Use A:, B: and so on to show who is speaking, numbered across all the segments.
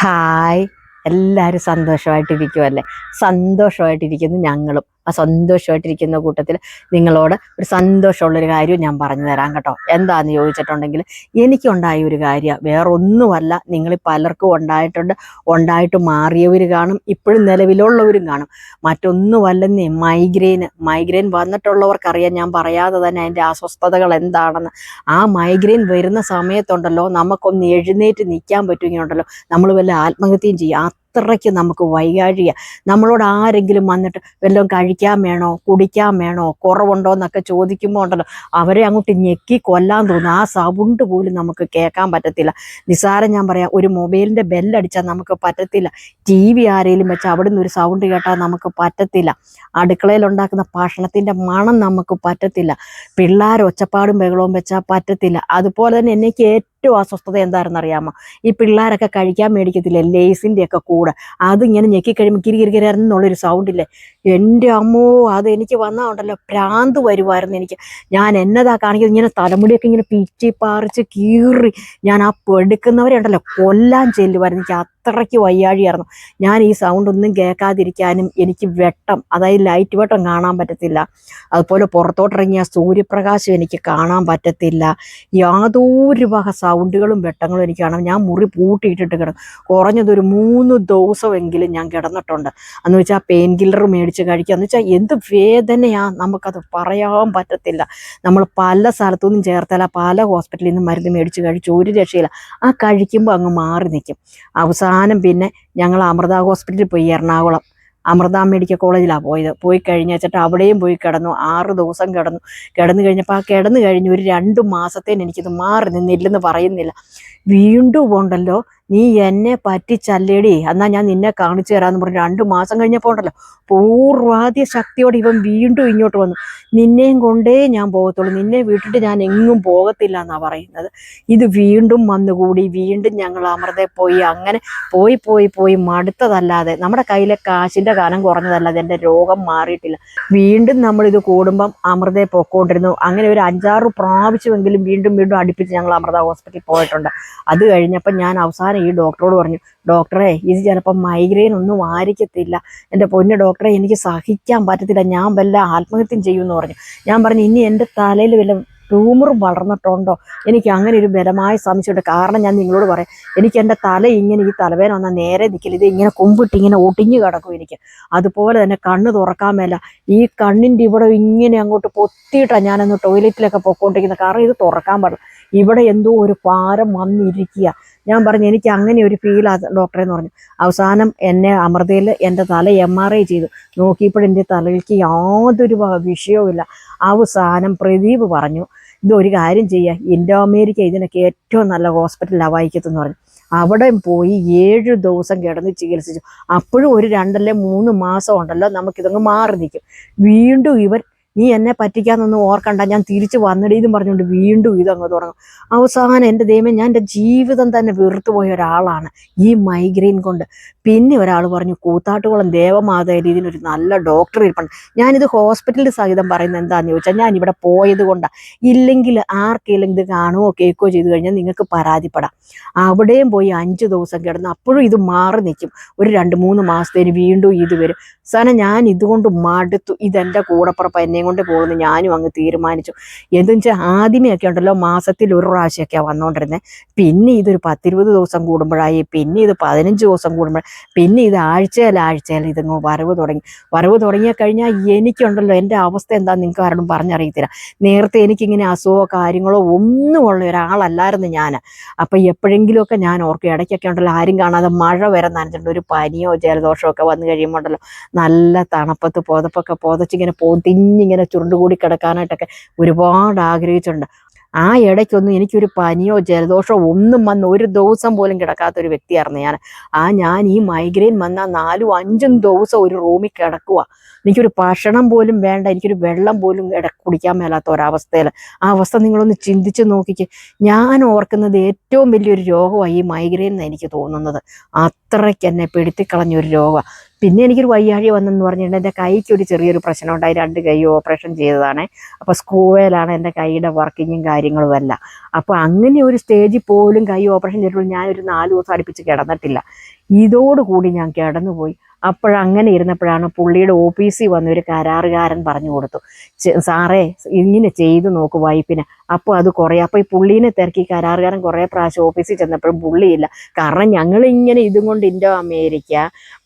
A: Hi. എല്ലാവരും സന്തോഷമായിട്ടിരിക്കുമല്ലേ സന്തോഷമായിട്ടിരിക്കുന്നു ഞങ്ങളും. ആ സന്തോഷമായിട്ടിരിക്കുന്ന കൂട്ടത്തിൽ നിങ്ങളോട് ഒരു സന്തോഷമുള്ളൊരു കാര്യം ഞാൻ പറഞ്ഞു തരാം കേട്ടോ. എന്താന്ന് ചോദിച്ചിട്ടുണ്ടെങ്കിൽ എനിക്കുണ്ടായ ഒരു കാര്യം വേറെ ഒന്നുമല്ല നിങ്ങൾ പലർക്കും ഉണ്ടായിട്ടുണ്ട്. ഉണ്ടായിട്ട് മാറിയവർ കാണും. ഇപ്പോഴും നിലവിലുള്ളവരും കാണും. മറ്റൊന്നുമല്ലെന്നേ മൈഗ്രെയിന് മൈഗ്രെയിൻ വന്നിട്ടുള്ളവർക്കറിയാം ഞാൻ പറയാതെ തന്നെ അതിന്റെ അസ്വസ്ഥതകൾ എന്താണെന്ന്. ആ മൈഗ്രെയിൻ വരുന്ന സമയത്തുണ്ടല്ലോ നമുക്കൊന്ന് എഴുന്നേറ്റ് നിൽക്കാൻ പറ്റുമെങ്കിലുണ്ടല്ലോ നമ്മൾ വല്ല ആത്മഹത്യയും ചെയ്യും. അത്രയ്ക്ക് നമുക്ക് വൈകാഴിക. നമ്മളോട് ആരെങ്കിലും വന്നിട്ട് വല്ലതും കഴിക്കാൻ വേണോ കുടിക്കാൻ വേണോ കുറവുണ്ടോ എന്നൊക്കെ ചോദിക്കുമ്പോൾ ഉണ്ടല്ലോ അവരെ അങ്ങോട്ട് ഞെക്കി കൊല്ലാൻ തോന്നും. ആ സൗണ്ട് പോലും നമുക്ക് കേൾക്കാൻ പറ്റത്തില്ല. നിസ്സാരം ഞാൻ പറയാം ഒരു മൊബൈലിന്റെ ബെല്ലടിച്ചാൽ നമുക്ക് പറ്റത്തില്ല. ടി വി ആരെങ്കിലും വെച്ചാൽ അവിടെ നിന്ന് ഒരു സൗണ്ട് കേട്ടാൽ നമുക്ക് പറ്റത്തില്ല. അടുക്കളയിൽ ഉണ്ടാക്കുന്ന ഭക്ഷണത്തിന്റെ മണം നമുക്ക് പറ്റത്തില്ല. പിള്ളേർ ഒച്ചപ്പാടും ബഹളവും വെച്ചാൽ പറ്റത്തില്ല. അതുപോലെ തന്നെ എനിക്ക് ഏറ്റവും അസ്വസ്ഥത എന്താണെന്ന് അറിയാമോ ഈ പിള്ളേരൊക്കെ കഴിക്കാൻ മേടിക്കത്തില്ല? ലേസിന്റെ ഒക്കെ കൂടെ. അതിങ്ങനെ ഞെക്കിക്കഴിയുമ്പോൾ കിരി കിരി കിരി എന്നുള്ളൊരു സൗണ്ടില്ലേ എന്റെ അമ്മോ അത് എനിക്ക് വന്നാൽ ഉണ്ടല്ലോ. ഭ്രാന്ത് വരുമായിരുന്നു എനിക്ക്. ഞാൻ എന്നതാ കാണിക്കുന്നത്? ഇങ്ങനെ തലമുടിയൊക്കെ ഇങ്ങനെ പിച്ചി പാറിച്ച് കീറി ഞാൻ ആ പെടുക്കുന്നവരെ ഉണ്ടല്ലോ കൊല്ലാൻ ചെല്ലുമായിരുന്നു എനിക്ക് അത്രയ്ക്ക് വയ്യാഴിയായിരുന്നു ഞാൻ ഈ സൗണ്ട് ഒന്നും കേൾക്കാതിരിക്കാനും എനിക്ക് വെട്ടം അതായത് ലൈറ്റ് വെട്ടം കാണാൻ പറ്റത്തില്ല. അതുപോലെ പുറത്തോട്ടിറങ്ങിയ സൂര്യപ്രകാശം എനിക്ക് കാണാൻ പറ്റത്തില്ല. യാതൊരു വക സൗണ്ടുകളും വെട്ടങ്ങളും എനിക്ക് കാണാം ഞാൻ മുറി പൂട്ടിയിട്ടിട്ട് കിടക്കും കുറഞ്ഞതൊരു മൂന്ന് ദിവസമെങ്കിലും ഞാൻ കിടന്നിട്ടുണ്ട്. എന്ന് വെച്ചാൽ പെയിൻ കില്ലർ മേടിച്ച് കഴിക്കുക. എന്ന് വെച്ചാൽ എന്ത് വേദനയാണ് നമുക്കത് പറയാൻ പറ്റത്തില്ല. നമ്മൾ പല സ്ഥലത്തുനിന്നും ചേർത്തല പല ഹോസ്പിറ്റലിൽ നിന്നും മരുന്ന് മേടിച്ച് കഴിച്ചു ഒരു രക്ഷയില്ല. ആ കഴിക്കുമ്പോൾ അങ്ങ് മാറി നിൽക്കും. അവസാനം പിന്നെ ഞങ്ങൾ അമൃത ഹോസ്പിറ്റലിൽ പോയി എറണാകുളം. അമൃത മെഡിക്കൽ കോളേജിലാണ് പോയത്. പോയി കഴിഞ്ഞ് വെച്ചിട്ട് അവിടെയും പോയി കിടന്നു. ആറ് ദിവസം കിടന്നു. കിടന്നു കഴിഞ്ഞപ്പോൾ ആ കിടന്നു കഴിഞ്ഞ് ഒരു രണ്ട് മാസത്തേന് എനിക്കിത് മാറി നിന്നില്ലെന്ന് പറയുന്നില്ല. വീണ്ടും ഉണ്ടല്ലോ. നീ എന്നെ പറ്റിച്ചല്ലേടി. എന്നാ ഞാൻ നിന്നെ കാണിച്ചു തരാമെന്ന് പറഞ്ഞു രണ്ട് മാസം കഴിഞ്ഞപ്പോൾ ഉണ്ടല്ലോ പൂർവാദ്യ ശക്തിയോടെ ഇവൻ വീണ്ടും ഇങ്ങോട്ട് വന്നു. നിന്നെയും കൊണ്ടേ ഞാൻ പോകത്തുള്ളൂ. നിന്നെ വിട്ടിട്ട് ഞാൻ എങ്ങും പോകത്തില്ല എന്നാണ് പറയുന്നത്. ഇത് വീണ്ടും വന്നുകൂടി. വീണ്ടും ഞങ്ങൾ അമൃതെ പോയി. അങ്ങനെ പോയി പോയി പോയി മടുത്തതല്ലാതെ നമ്മുടെ കയ്യിലെ കാശിന്റെ കാലം കുറഞ്ഞതല്ലാതെ എന്റെ രോഗം മാറിയിട്ടില്ല. വീണ്ടും നമ്മൾ ഇത് കൂടുമ്പം അമൃതെ പൊക്കോണ്ടിരുന്നു. അങ്ങനെ ഒരു അഞ്ചാറ് പ്രാവശ്യമെങ്കിലും വീണ്ടും വീണ്ടും അടുപ്പിച്ച് ഞങ്ങൾ അമൃത ഹോസ്പിറ്റലിൽ പോയിട്ടുണ്ട്. അത് കഴിഞ്ഞപ്പോൾ ഞാൻ അവസാനം ഈ ഡോക്ടറോട് പറഞ്ഞു ഡോക്ടറെ ഇത് ചിലപ്പോൾ മൈഗ്രെയിൻ ഒന്നും ആയിരിക്കത്തില്ല. എന്റെ പൊന്ന് ഡോക്ടറെ എനിക്ക് സഹിക്കാൻ പറ്റത്തില്ല. ഞാൻ വല്ല ആത്മഹത്യം ചെയ്യുമെന്ന് പറഞ്ഞു. ഞാൻ പറഞ്ഞു ഇനി എന്റെ തലയിൽ വല്ല ട്യൂമർ വളർന്നിട്ടുണ്ടോ? എനിക്ക് അങ്ങനെ ഒരു ബലമായ സംശയമുണ്ട് കാരണം ഞാൻ നിങ്ങളോട് പറയാം എനിക്ക് എന്റെ തല ഇങ്ങനെ ഈ തലവേന വന്നാൽ നേരെ നിൽക്കില്ല ഇത് ഇങ്ങനെ കുമ്പിട്ട് ഇങ്ങനെ ഒടിഞ്ഞു കിടക്കും എനിക്ക്. അതുപോലെ തന്നെ കണ്ണ് തുറക്കാൻ മേല. ഈ കണ്ണിന്റെ ഇവിടെ ഇങ്ങനെ അങ്ങോട്ട് പൊത്തിയിട്ടാണ് ഞാനൊന്ന് ടോയ്ലറ്റിലൊക്കെ പൊക്കോണ്ടിരിക്കുന്നത് കാരണം ഇത് തുറക്കാൻ പാടില്ല. ഇവിടെ എന്തോ ഒരു പാരം വന്നിരിക്കുക. ഞാൻ പറഞ്ഞു എനിക്ക് അങ്ങനെ ഒരു ഫീൽ ആ ഡോക്ടറെ എന്ന് പറഞ്ഞു. അവസാനം എന്നെ അമൃതയിൽ എന്റെ തല എം ആർ ഐ ചെയ്തു. നോക്കിയപ്പോൾ എന്റെ തലയിലേക്ക് യാതൊരു വിഷയവും വിഷയവുമില്ല അവസാനം പ്രദീപ് പറഞ്ഞു ഇത് ഒരു കാര്യം ചെയ്യുക ഇൻഡോ അമേരിക്ക ഇതിനൊക്കെ ഏറ്റവും നല്ല ഹോസ്പിറ്റലാണ് വായിക്കത്തെന്ന് പറഞ്ഞു. അവിടെ പോയി ഏഴ് ദിവസം കിടന്ന് ചികിത്സിച്ചു. അപ്പോഴും ഒരു രണ്ടല്ലേ മൂന്ന് മാസം ഉണ്ടല്ലോ നമുക്കിതങ്ങ് മാറി നിൽക്കും. വീണ്ടും ഇവർ നീ എന്നെ പറ്റിക്കാന്നൊന്നും ഓർക്കണ്ട. ഞാൻ തിരിച്ചു വന്നിടീന്നും പറഞ്ഞുകൊണ്ട് വീണ്ടും ഇതങ്ങ് തുടങ്ങും. അവസാനം എന്റെ ദൈവം ഞാൻ എന്റെ ജീവിതം തന്നെ വെറുത്തു പോയ ഒരാളാണ് ഈ മൈഗ്രെയിൻ കൊണ്ട്. പിന്നെ ഒരാൾ പറഞ്ഞു കൂത്താട്ടുകുളം ദേവമാതായ രീതിയിൽ ഒരു നല്ല ഡോക്ടർ ഇരിപ്പുണ്ട്. ഞാനിത് ഹോസ്പിറ്റലിൽ സഹിതം പറയുന്നത് എന്താണെന്ന് ചോദിച്ചാൽ ഞാൻ ഇവിടെ പോയത് കൊണ്ടാണ് ഇല്ലെങ്കിൽ ആർക്കെങ്കിലും ഇത് കാണുകയോ കേൾക്കുകയോ ചെയ്തു കഴിഞ്ഞാൽ നിങ്ങൾക്ക് പരാതിപ്പെടാം. അവിടെയും പോയി അഞ്ച് ദിവസം കിടന്ന് അപ്പോഴും ഇത് മാറി നിൽക്കും. ഒരു രണ്ട് മൂന്ന് മാസത്തേന് വീണ്ടും ഇത് വരും. സാധനം ഞാൻ ഇതുകൊണ്ട് മടുത്തു. ഇതെന്റെ കൂടപ്പുറപ്പ്. എന്നെയും കൊണ്ട് പോകുന്നു. ഞാനും അങ്ങ് തീരുമാനിച്ചു. എന്തെന്ന് വെച്ചാൽ ആദ്യമേ ഒക്കെ ഉണ്ടല്ലോ. മാസത്തിൽ ഒരു പ്രാവശ്യമൊക്കെയാണ് വന്നുകൊണ്ടിരുന്നത് പിന്നെ ഇതൊരു പത്തിരുപത് ദിവസം കൂടുമ്പോഴായി. പിന്നെ ഇത് പതിനഞ്ച് ദിവസം കൂടുമ്പോൾ പിന്നെ ഇത് ആഴ്ചയിൽ ആഴ്ചയിൽ ഇതങ്ങ് വരവ് തുടങ്ങി. വരവ് തുടങ്ങിയ കഴിഞ്ഞാൽ എനിക്കുണ്ടല്ലോ എന്റെ അവസ്ഥ എന്താ നിങ്ങൾക്ക് ആരോടും പറഞ്ഞറിയത്തില്ല. നേരത്തെ എനിക്കിങ്ങനെ അസുഖമോ കാര്യങ്ങളോ ഒന്നും ഉള്ള ഒരാളല്ലായിരുന്നു ഞാൻ അപ്പം എപ്പോഴെങ്കിലുമൊക്കെ ഞാൻ ഓർക്കും ഇടയ്ക്കൊക്കെ ഉണ്ടല്ലോ ആരും കാണാതെ മഴ വരെ നനഞ്ഞിട്ടുണ്ട്. ഒരു പനിയോ ജലദോഷമോ ഒക്കെ വന്നു കഴിയുമ്പോൾ ഉണ്ടല്ലോ നല്ല തണുപ്പത്ത് പുതപ്പൊക്കെ പുതച്ചിങ്ങനെ പൊതിഞ്ഞിങ്ങനെ ചുരുണ്ടുകൂടി കിടക്കാനായിട്ടൊക്കെ ഒരുപാട് ആഗ്രഹിച്ചിട്ടുണ്ട്. ആ ഇടയ്ക്കൊന്നും എനിക്കൊരു പനിയോ ജലദോഷമോ ഒന്നും വന്ന് ഒരു ദിവസം പോലും കിടക്കാത്ത ഒരു വ്യക്തിയായിരുന്നു ഞാൻ. ആ ഞാൻ ഈ മൈഗ്രെയിൻ വന്നാൽ നാലും അഞ്ചും ദിവസം ഒരു റൂമിൽ കിടക്കുക എനിക്കൊരു ഭക്ഷണം പോലും വേണ്ട എനിക്കൊരു വെള്ളം പോലും ഇട കുടിക്കാൻ മേലാത്ത ഒരവസ്ഥയിൽ ആ അവസ്ഥ നിങ്ങളൊന്ന് ചിന്തിച്ച് നോക്കിക്ക്. ഞാൻ ഓർക്കുന്നത് ഏറ്റവും വലിയൊരു രോഗമായി ഈ മൈഗ്രെയിൻ എന്ന് എനിക്ക് തോന്നുന്നത്. അത്രയ്ക്ക് എന്നെ പെടുത്തിക്കളഞ്ഞൊരു രോഗമാണ് പിന്നെ എനിക്കൊരു വയ്യാഴി വന്നെന്ന് പറഞ്ഞിട്ടുണ്ടെങ്കിൽ എന്റെ കൈക്ക് ഒരു ചെറിയൊരു പ്രശ്നം ഉണ്ടായി രണ്ട് കൈ ഓപ്പറേഷൻ ചെയ്തതാണ്. അപ്പോൾ സ്കൂവേലാണ് എന്റെ കൈയുടെ വർക്കിങ്ങും കാര്യങ്ങളും എല്ലാം. അപ്പോൾ അങ്ങനെ ഒരു സ്റ്റേജിൽ പോലും കൈ ഓപ്പറേഷൻ ചെയ്തപ്പോൾ ഞാനൊരു നാല് ദിവസം അടുപ്പിച്ച് കിടന്നിട്ടില്ല. ഇതോടുകൂടി ഞാൻ കിടന്നുപോയി. അപ്പോഴങ്ങനെ ഇരുന്നപ്പോഴാണ് പുള്ളിയുടെ ഓഫീസിൽ വന്ന ഒരു കരാറുകാരൻ പറഞ്ഞു കൊടുത്തു. സാറേ ഇങ്ങനെ ചെയ്തു നോക്ക് വൈഫിന്. അപ്പോൾ അത് കുറേ അപ്പോൾ ഈ പുള്ളീനെ തിരക്കി കരാറുകാരൻ കുറേ പ്രാവശ്യം ഓഫീസിൽ ചെന്നപ്പോഴും പുള്ളിയില്ല. കാരണം ഞങ്ങളിങ്ങനെ ഇതും കൊണ്ട് ഇൻഡോ അമേരിക്ക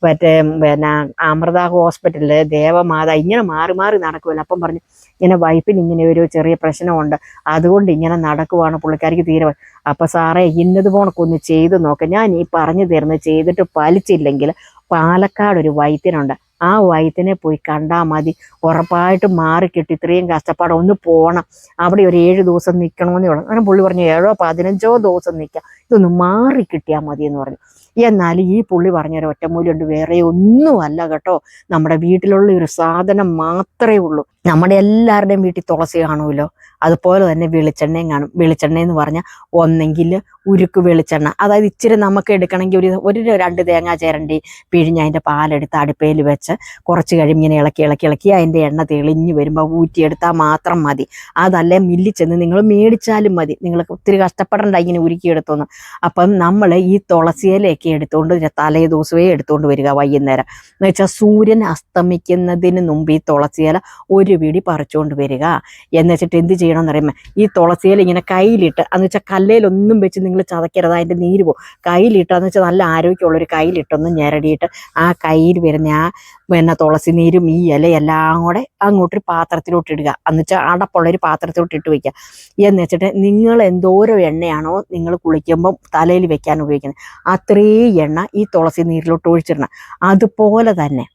A: മറ്റേ പിന്നെ അമൃത ഹോസ്പിറ്റലിൽ ദേവമാത ഇങ്ങനെ മാറി മാറി നടക്കുമല്ലോ അപ്പം പറഞ്ഞു ഇങ്ങനെ വൈഫിന് ഇങ്ങനെ ഒരു ചെറിയ പ്രശ്നമുണ്ട്. അതുകൊണ്ട് ഇങ്ങനെ നടക്കുവാണ് പുള്ളിക്കാരിക്ക് തീരെ അപ്പം സാറേ ഇന്നത് പോണക്കൊന്ന് ചെയ്ത് നോക്കാം. ഞാൻ ഈ പറഞ്ഞു തരുന്നത് ചെയ്തിട്ട് പാലിച്ചില്ലെങ്കിൽ പാലക്കാട് ഒരു വൈദ്യനുണ്ട്. ആ വൈദ്യനെ പോയി കണ്ടാൽ മതി. ഉറപ്പായിട്ടും മാറിക്കിട്ടി. ഇത്രയും കഷ്ടപ്പാട് ഒന്ന് പോകണം അവിടെ ഒരു ഏഴ് ദിവസം നിൽക്കണമെന്ന് പറഞ്ഞു അങ്ങനെ പുള്ളി പറഞ്ഞു ഏഴോ പതിനഞ്ചോ ദിവസം നിൽക്കാം ഇതൊന്ന് മാറി കിട്ടിയാൽ മതി എന്ന് പറഞ്ഞു. എന്നാൽ ഈ പുള്ളി പറഞ്ഞൊരു ഒറ്റമൂലിയുണ്ട് വേറെ ഒന്നുമല്ല കേട്ടോ. നമ്മുടെ വീട്ടിലുള്ള ഒരു സാധനം മാത്രമേ ഉള്ളൂ. നമ്മുടെ എല്ലാവരുടെയും വീട്ടിൽ തുളസി കാണുമല്ലോ. അതുപോലെ തന്നെ വെളിച്ചെണ്ണയും കാണും. വെളിച്ചെണ്ണ എന്ന് പറഞ്ഞാൽ ഒന്നെങ്കിൽ ഉരുക്ക് വെളിച്ചെണ്ണ. അതായത് ഇച്ചിരി നമുക്ക് എടുക്കണമെങ്കിൽ ഒരു ഒരു രണ്ട് തേങ്ങ ചേരണ്ടി പിഴിഞ്ഞ് അതിന്റെ പാലെടുത്ത് അടുപ്പയിൽ വെച്ച് കുറച്ച് കഴിയുമ്പോൾ ഇങ്ങനെ ഇളക്കി ഇളക്കി ഇളക്കി അതിന്റെ എണ്ണ തെളിഞ്ഞ് വരുമ്പോൾ ഊറ്റിയെടുത്താൽ മാത്രം മതി. അതല്ലേ മില്ലി ചെന്ന് നിങ്ങൾ മേടിച്ചാലും മതി. നിങ്ങൾക്ക് ഒത്തിരി കഷ്ടപ്പെടണ്ട ഇങ്ങനെ ഉരുക്കിയെടുത്തൊന്ന് അപ്പം നമ്മൾ ഈ തുളസിയിലൊക്കെ എടുത്തുകൊണ്ട് തലേ ദിവസമേ എടുത്തുകൊണ്ട് വരിക വൈകുന്നേരം. എന്ന് വെച്ചാൽ സൂര്യൻ അസ്തമിക്കുന്നതിന് മുമ്പ് ഈ തുളസിയില ഒരു പിടി പറിച്ചുകൊണ്ട് വരിക. എന്ന് വെച്ചിട്ട് എന്ത് ചെയ്യണമെന്ന് അറിയുമ്പോൾ ഈ തുളസിയിൽ ഇങ്ങനെ കയ്യിലിട്ട് എന്ന് വെച്ചാൽ കല്ലേലൊന്നും വെച്ച് നിങ്ങൾ ചതക്കരുത് അതിന്റെ നീര് പോകും. കയ്യിലിട്ട് എന്ന് വെച്ചാൽ നല്ല ആരോഗ്യമുള്ളൊരു കയ്യിലിട്ടൊന്ന് ഞെരടിയിട്ട് ആ കയ്യിൽ വരുന്ന ആ പിന്നെ തുളസി നീരും ഈ ഇലയെല്ലാം കൂടെ അങ്ങോട്ടൊരു പാത്രത്തിലോട്ട് ഇടുക. എന്ന് വെച്ചാൽ അടപ്പുള്ളൊരു പാത്രത്തിലോട്ട് ഇട്ട് വയ്ക്കുക എന്ന് വെച്ചിട്ട് നിങ്ങൾ എന്തോരോ എണ്ണയാണോ നിങ്ങൾ കുളിക്കുമ്പം തലയിൽ വെക്കാൻ ഉപയോഗിക്കുന്നത്. അത്രയും എണ്ണ ഈ തുളസി നീരിലോട്ട് ഒഴിച്ചിടണം. അതുപോലെ തന്നെ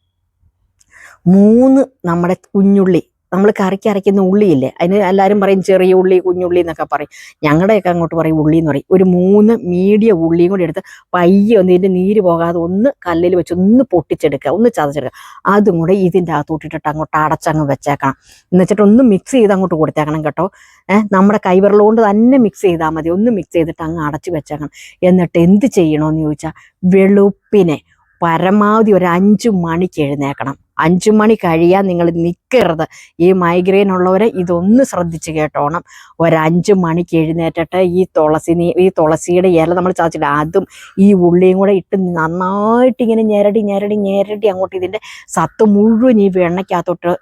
A: മൂന്ന് നമ്മുടെ കുഞ്ഞുള്ളി. നമ്മൾ കറിക്ക് അരയ്ക്കുന്ന ഉള്ളിയില്ലേ? അതിന് എല്ലാവരും പറയും ചെറിയ ഉള്ളി കുഞ്ഞുള്ളി എന്നൊക്കെ പറയും. ഞങ്ങളുടെയൊക്കെ അങ്ങോട്ട് പറയും ഉള്ളി എന്ന് പറയും. ഒരു മൂന്ന് മീഡിയ ഉള്ളിയും കൂടി എടുത്ത് പയ്യെ ഒന്ന് ഇതിന്റെ നീര് പോകാതെ ഒന്ന് കല്ലിൽ വെച്ച് ഒന്ന് പൊട്ടിച്ചെടുക്കുക ഒന്ന് ചതച്ചെടുക്കുക. അതും കൂടെ ഇതിന്റെ അകത്തോട്ടിട്ടിട്ട് അങ്ങോട്ട് അടച്ചങ്ങ് വെച്ചേക്കണം. എന്ന് വെച്ചിട്ട് ഒന്ന് മിക്സ് ചെയ്ത് അങ്ങോട്ട് കൊടുത്തേക്കണം കേട്ടോ. ഏഹ് നമ്മുടെ കൈവിരലുകൊണ്ട് തന്നെ മിക്സ് ചെയ്താൽ മതി. ഒന്ന് മിക്സ് ചെയ്തിട്ട് അങ്ങ് അടച്ച് വെച്ചേക്കണം. എന്നിട്ട് എന്ത് ചെയ്യണമെന്ന് ചോദിച്ചാൽ വെളുപ്പിനെ പരമാവധി ഒരു അഞ്ചു മണിക്ക് എഴുന്നേക്കണം അഞ്ചു മണി കഴിയാൻ നിങ്ങൾ നിൽക്കരുത് ഈ മൈഗ്രെയിൻ ഉള്ളവരെ ഇതൊന്ന് ശ്രദ്ധിച്ച് കേട്ടോണം. ഒരു അഞ്ചു മണിക്ക് എഴുന്നേറ്റിട്ട്. ഈ തുളസി ഈ തുളസിയുടെ ഇല നമ്മൾ ചതച്ചിട്ട് അതും ഈ ഉള്ളിയും കൂടെ ഇട്ട് നന്നായിട്ട് ഇങ്ങനെ ഞെരടി ഞെരടി ഞെരടി അങ്ങോട്ട് ഇതിന്റെ സത്ത് മുഴുവൻ ഈ വെണ്ണയ്ക്കകത്തോട്ട്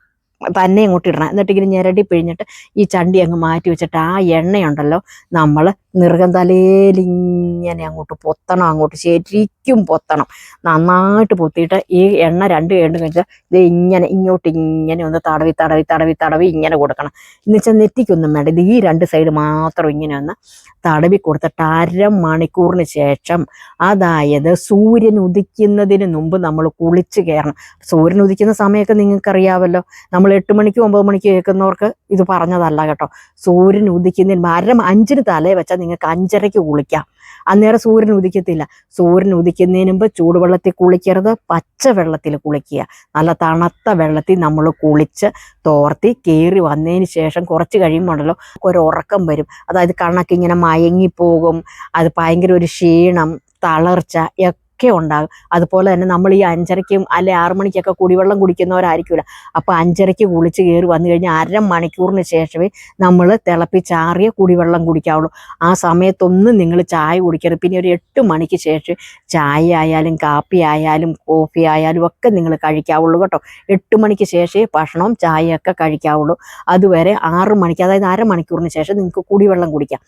A: തന്നെ അങ്ങോട്ട് ഇടണം. എന്നിട്ട് ഇങ്ങനെ ഞെരടി പിഴിഞ്ഞിട്ട് ഈ ചണ്ടി അങ്ങ് മാറ്റി വെച്ചിട്ട് ആ എണ്ണയുണ്ടല്ലോ നമ്മൾ നിറുകം തലേലിങ്ങനെ അങ്ങോട്ട് പൊത്തണം അങ്ങോട്ട് ശരിക്കും പൊത്തണം. നന്നായിട്ട് പൊത്തിയിട്ട് ഈ എണ്ണ രണ്ട് കണ്ട് കഴിഞ്ഞാൽ ഇത് ഇങ്ങനെ ഇങ്ങോട്ട് ഇങ്ങനെ ഒന്ന് തടവി തടവി തടവി തടവി ഇങ്ങനെ കൊടുക്കണം. എന്ന് വെച്ചാൽ നെറ്റിക്കൊന്നും വേണ്ട. ഇത് ഈ രണ്ട് സൈഡ് മാത്രം ഇങ്ങനെ ഒന്ന് തടവി കൊടുത്തിട്ട് അര മണിക്കൂറിന് ശേഷം അതായത് സൂര്യൻ ഉദിക്കുന്നതിന് മുമ്പ് നമ്മൾ കുളിച്ച് കയറണം. സൂര്യൻ ഉദിക്കുന്ന സമയമൊക്കെ നിങ്ങൾക്കറിയാമല്ലോ നമ്മൾ എട്ട് മണിക്കും ഒമ്പത് മണിക്കും കേൾക്കുന്നവർക്ക് ഇത് പറഞ്ഞതല്ല കേട്ടോ. സൂര്യൻ ഉദിക്കുന്നതിന് അര അഞ്ചിന് തലേ വെച്ചാൽ നിങ്ങൾക്ക് അഞ്ചരയ്ക്ക് കുളിക്കാം. അന്നേരം സൂര്യൻ ഉദിക്കത്തില്ല. സൂര്യൻ ഉദിക്കുന്നതിന് മുമ്പ് ചൂടുവെള്ളത്തിൽ കുളിക്കരുത്. പച്ച വെള്ളത്തിൽ കുളിക്കുക. നല്ല തണുത്ത വെള്ളത്തിൽ നമ്മൾ കുളിച്ച് തോർത്തി കയറി വന്നതിന് ശേഷം കുറച്ച് കഴിയുമ്പോഴല്ലോ ഒരു ഉറക്കം വരും. അതായത് കണ്ണൊക്കെ ഇങ്ങനെ മയങ്ങിപ്പോകും. അത് ഭയങ്കര ഒരു ക്ഷീണം തളർച്ച ഒക്കെ ഉണ്ടാകും. അതുപോലെ തന്നെ നമ്മൾ ഈ അഞ്ചരയ്ക്കും അല്ലെ ആറു മണിക്കൊക്കെ കുടിവെള്ളം കുടിക്കുന്നവരായിരിക്കില്ല അപ്പോൾ അഞ്ചരയ്ക്ക് കുളിച്ച് കയറി വന്നു കഴിഞ്ഞാൽ അര മണിക്കൂറിന് ശേഷമേ നമ്മൾ തിളപ്പിച്ചാറിയ കുടിവെള്ളം കുടിക്കാവുള്ളൂ. ആ സമയത്തൊന്നും നിങ്ങൾ ചായ കുടിക്കരുത്. പിന്നെ ഒരു എട്ട് മണിക്ക് ശേഷം ചായ ആയാലും കാപ്പി ആയാലും കോഫി ആയാലും ഒക്കെ നിങ്ങൾ കഴിക്കാവുള്ളൂ കേട്ടോ. എട്ട് മണിക്ക് ശേഷമേ ഭക്ഷണവും ചായയൊക്കെ കഴിക്കാവുള്ളൂ. അതുവരെ ആറ് മണിക്ക് അതായത് അരമണിക്കൂറിന് ശേഷം നിങ്ങൾക്ക് കുടിവെള്ളം കുടിക്കാം.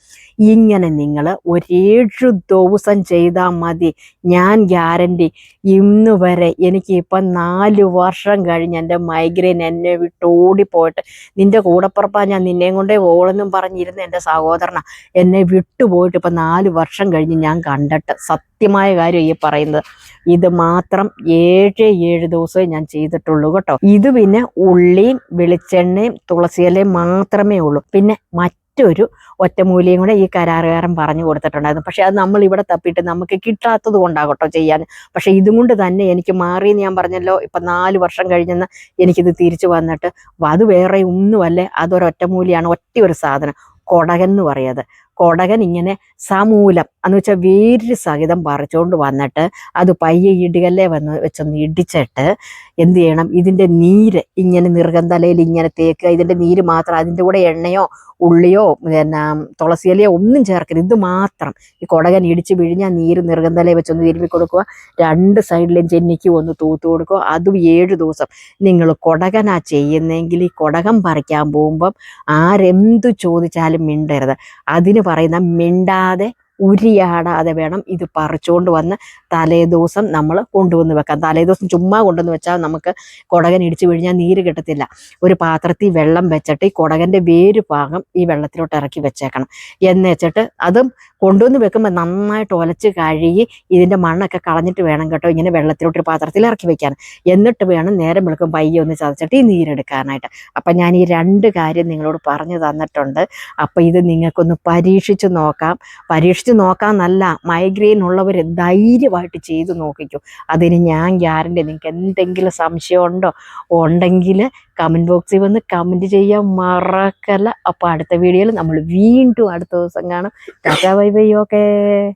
A: ഇങ്ങനെ നിങ്ങൾ ഒരേഴു ദിവസം ചെയ്താൽ മതി. ഞാൻ ഗ്യാരണ്ടി. ഇന്ന് വരെ എനിക്ക് ഇപ്പം നാല് വർഷം കഴിഞ്ഞ് എന്റെ മൈഗ്രെയിൻ എന്നെ വിട്ട് ഓടിപ്പോയിട്ട്. നിന്റെ കൂടപ്പുറപ്പാ ഞാൻ നിന്നെയും കൊണ്ടേ ഓളെന്നും പറഞ്ഞിരുന്ന എന്റെ സഹോദരന. എന്നെ വിട്ടുപോയിട്ട് ഇപ്പം നാല് വർഷം കഴിഞ്ഞ് ഞാൻ കണ്ടിട്ട് സത്യമായ കാര്യം ഈ പറയുന്നത്. ഇത് മാത്രം ഏഴ് ഏഴ് ദിവസമേ ഞാൻ ചെയ്തിട്ടുള്ളൂ കേട്ടോ. ഇത് പിന്നെ ഉള്ളിയും വെളിച്ചെണ്ണയും തുളസിയിലയും മാത്രമേ ഉള്ളൂ. പിന്നെ മറ്റൊരു ഒറ്റമൂലിയും കൂടെ ഈ കരാറുകാരൻ പറഞ്ഞു കൊടുത്തിട്ടുണ്ടായിരുന്നു. പക്ഷെ അത് നമ്മൾ ഇവിടെ തപ്പിയിട്ട് നമുക്ക് കിട്ടാത്തത് കൊണ്ടാകട്ടോ ചെയ്യാൻ. പക്ഷെ ഇതും കൊണ്ട് തന്നെ എനിക്ക് മാറി എന്ന് ഞാൻ പറഞ്ഞല്ലോ. ഇപ്പം നാല് വർഷം കഴിഞ്ഞെന്ന് എനിക്കിത് തിരിച്ചു വന്നിട്ട്. അത് വേറെ ഒന്നുമല്ലേ. അതൊരൊറ്റമൂലിയാണ് ഒറ്റ ഒരു സാധനം. കൊടകൻ എന്ന് പറയത് കൊടകൻ ഇങ്ങനെ സമൂലം എന്ന് വെച്ചാൽ വേര് സഹിതം പറിച്ചുകൊണ്ട് വന്നിട്ട് അത് പയ്യെ ഇടുകല്ലേ വന്ന് വെച്ചൊന്ന് ഇടിച്ചിട്ട് എന്ത് ചെയ്യണം? ഇതിന്റെ നീര് ഇങ്ങനെ നിർഗന്ധലയിൽ ഇങ്ങനെ തേക്കുക. ഇതിന്റെ നീര് മാത്രം അതിന്റെ കൂടെ എണ്ണയോ ഉള്ളിയോ പിന്നെ തുളസിയിലയോ ഒന്നും ചേർക്കരുത്. ഇത് മാത്രം. ഈ കുടകൻ ഇടിച്ച് പിഴിഞ്ഞാൽ നീര് നിർഗന്ധല വെച്ചൊന്ന് തിരുമ്മി കൊടുക്കുക. രണ്ട് സൈഡിലും ചെന്നിക്ക് ഒന്ന് തൂത്തു കൊടുക്കുക. അതും ഏഴ് ദിവസം. നിങ്ങൾ കുടകനാ ചെയ്യുന്നെങ്കിൽ ഈ കുടകം പറിക്കാൻ പോകുമ്പം ആരെന്തു ചോദിച്ചാലും മിണ്ടരുത്. അതിന് പറയുന്ന മിണ്ടാതെ ഉരിയാടാതെ വേണം ഇത് പറിച്ചുകൊണ്ട് വന്ന് തലേദിവസം നമ്മൾ കൊണ്ടുവന്ന് വെക്കാം. തലേദിവസം ചുമ്മാ കൊണ്ടുവന്ന് വെച്ചാൽ നമുക്ക് കുടകൻ ഇടിച്ചു പിഴിഞ്ഞാൽ നീര് കിട്ടത്തില്ല. ഒരു പാത്രത്തിൽ വെള്ളം വെച്ചിട്ട് ഈ കുടകന്റെ വേര് ഭാഗം ഈ വെള്ളത്തിലോട്ട് ഇറക്കി വെച്ചേക്കണം. എന്ന് വെച്ചിട്ട് അതും കൊണ്ടുവന്ന് വെക്കുമ്പോൾ നന്നായിട്ട് ഒലച്ച് കഴുകി ഇതിന്റെ മണ്ണൊക്കെ കളഞ്ഞിട്ട് വേണം കേട്ടോ ഇങ്ങനെ വെള്ളത്തിലോട്ട് ഒരു പാത്രത്തിൽ ഇറക്കി വെക്കാൻ. എന്നിട്ട് വേണം നേരം വെളുക്കും പയ്യെ ഒന്ന് ചതച്ചിട്ട് ഈ നീരെടുക്കാനായിട്ട്. അപ്പം ഞാൻ ഈ രണ്ട് കാര്യം നിങ്ങളോട് പറഞ്ഞു തന്നിട്ടുണ്ട്. അപ്പം ഇത് നിങ്ങൾക്കൊന്ന് പരീക്ഷിച്ച് നോക്കാം. പരീക്ഷിച്ച് നോക്കാമെന്നല്ല മൈഗ്രെയിൻ ഉള്ളവർ ധൈര്യമായിട്ട് ചെയ്ത് നോക്കിക്കും. അതിന് ഞാൻ ഗ്യാരണ്ടി നിങ്ങൾക്ക് എന്തെങ്കിലും സംശയം ഉണ്ടോ? ഉണ്ടെങ്കിൽ കമന്റ് ബോക്സിൽ വന്ന് കമന്റ് ചെയ്യാൻ മറക്കല്ല. അപ്പോൾ അടുത്ത വീഡിയോയിൽ നമ്മൾ വീണ്ടും അടുത്ത ദിവസം കാണാം. Tata bye bye okay